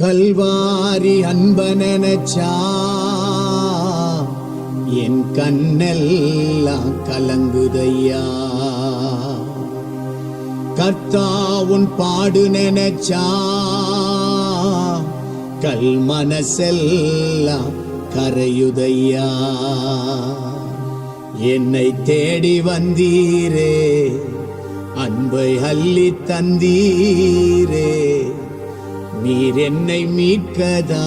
கல்வாரி அன்பனச்சா என் கண்ணெல்லாம் கலங்குதையா. கர்த்தா உன் பாடு நினைச்சா. கல் மனசெல்லாம் கரையுதையா. என்னை தேடி வந்தீரே. அன்பை அள்ளி தந்தீரே. நீர் என்னை மீட்கதா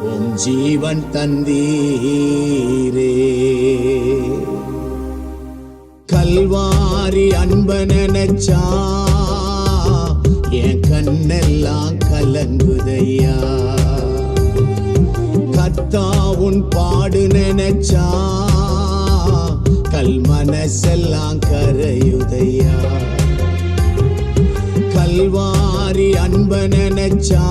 உம் ஜீவன் தந்தீரே. கல்வாரி அன்ப நினைச்சா என் கண்ணெல்லாம் கலங்குதையா? கத்தா உன் பாடு நினைச்சா கல் மனசெல்லாம் கரையுதையா? மாதிரி அன்ப நினைச்சா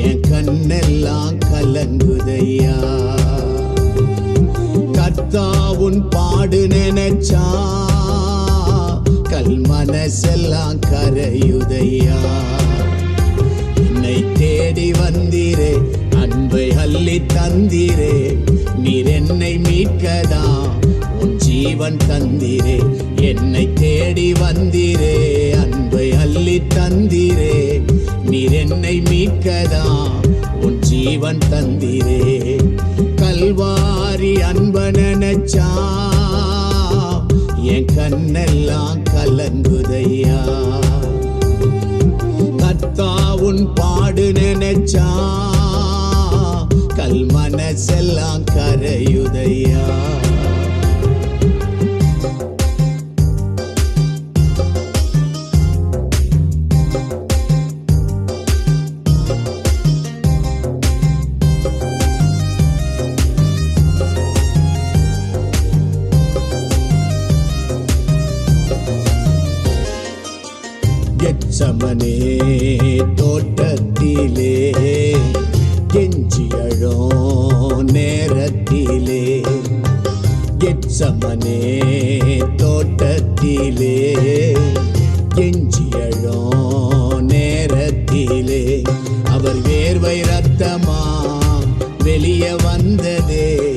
என் கண்ணெல்லாம் கலங்குதையா? கத்தா உன் பாடு நினைச்சா கல் மனசெல்லாம் கரையுதையா? என்னை தேடி வந்தீரே அன்பை அள்ளி தந்தீரே நீர் என்னை மீட்கதா உன் ஜீவன் தந்தீரே என்னை தேடி வந்தீரே. தந்திரே நீர் என்னை மீட்கதா? உன் ஜீவன் தந்திரே. கல்வாரி அன்பனச்சா என் கண்ணெல்லாம் கலங்குதையா? கத்தா உன் பாடு நினைச்சா கல் மனசெல்லாம் கெச்சமனே தோட்டத்திலே கெஞ்சியழோ நேரத்திலே. கெச்சமனே தோட்டத்திலே கெஞ்சியழோ நேரத்திலே. அவர் வேர்வை ரத்தமா வெளியே வந்ததே.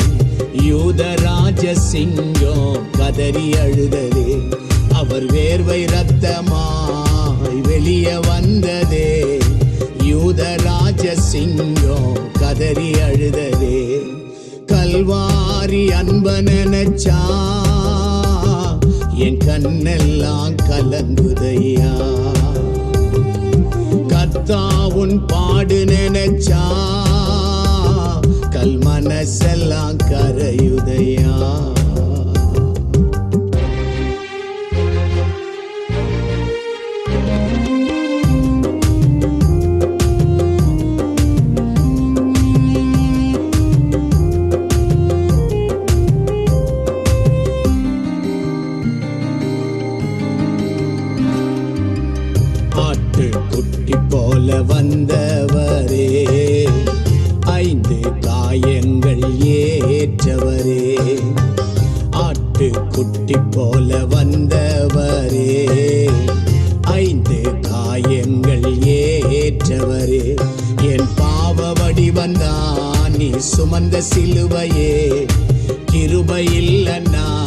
யூதராஜ சிங்கம் கதறி அழுததே. அவர் வேர்வை ரத்தமா ரத்தமாய் வெளிய வந்ததே. யூதராஜ சிங்கம் கதறி அழுததே. கல்வாரி அன்பனச்சா என் கண்ணெல்லாம் கலங்குதையா. கத்தா உன் பாடு நினைச்சா கல் மனசெல்லாம் கரையுதையா. போல வந்தவரே. ஐந்து காயங்கள் ஏற்றவரே. என் பாவ வடிவந்தான் நீ சுமந்த சிலுவையே. கிருபையில்லன்னா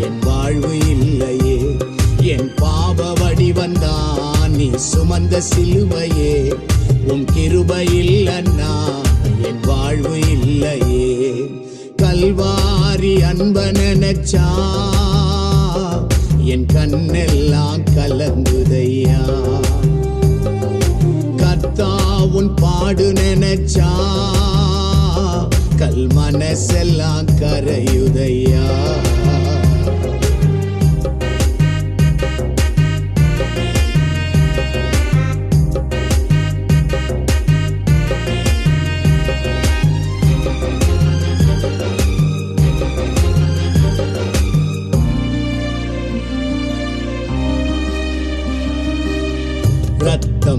என் வாழ்வு இல்லையே. என் பாவ வடிவந்தான் நீ சுமந்த சிலுவையே. உன் கிருபையில் அண்ணா என் வாழ்வு இல்லையே. கல்வாரி அன்ப நினைச்சா என் கண்ணெல்லாம் கலங்குதையா? கத்தா உன் பாடு நினைச்சா? கல் மனசெல்லாம் கரையுதையா?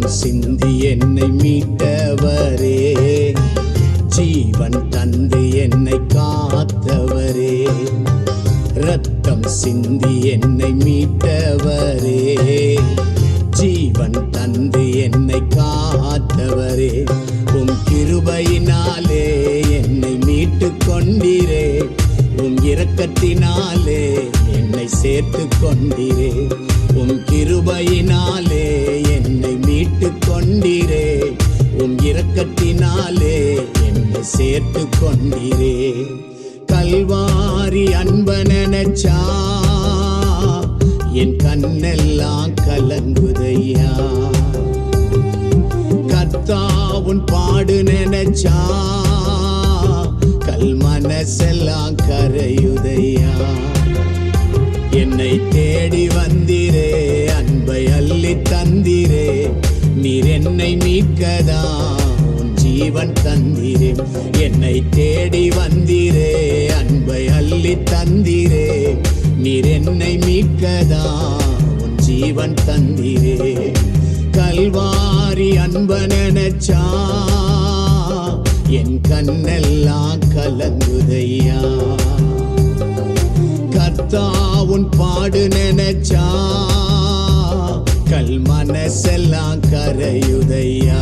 சிந்தி என்னை மீட்டவரே. ஜீவன் தந்து என்னை காத்தவரே. ரத்தம் சிந்தி என்னை மீட்டவரே. ஜீவன் தந்து என்னை காத்தவரே. உம் கிருபையினாலே என்னை மீட்டு கொண்டீரே. உம் இரக்கத்தினாலே என்னை சேர்த்து கொண்டீரே. உம் கிருபையினாலே என்னை மீட்டு கொண்டீரே. உம் இரக்கத்தினாலே என்னை சேர்த்து கொண்டீரே. கல்வாரி அன்பனச்சா என் கண்ணெல்லாம் கலங்குதையா. கர்த்தாவுன் பாடு நினைச்சா கல் மனசெல்லாம் கரையுதையா. என்னை தேடி வந்திரே அன்பை அள்ளி தந்திரே. நீர் என்னை மீட்கதா? உன் ஜீவன் தந்தீரே என்னை தேடி வந்தீரே அன்பை அள்ளி தந்தீரே. நீர் என்னை மீட்கதா? உன் ஜீவன் தந்தீரே கல்வாரி அன்பனச்சா என் கண்ணெல்லாம் கலங்குதையா? கர்த்தா உன் பாடு நினைச்சா? மக்கள் மனசெல்லாம் கரையுதையா?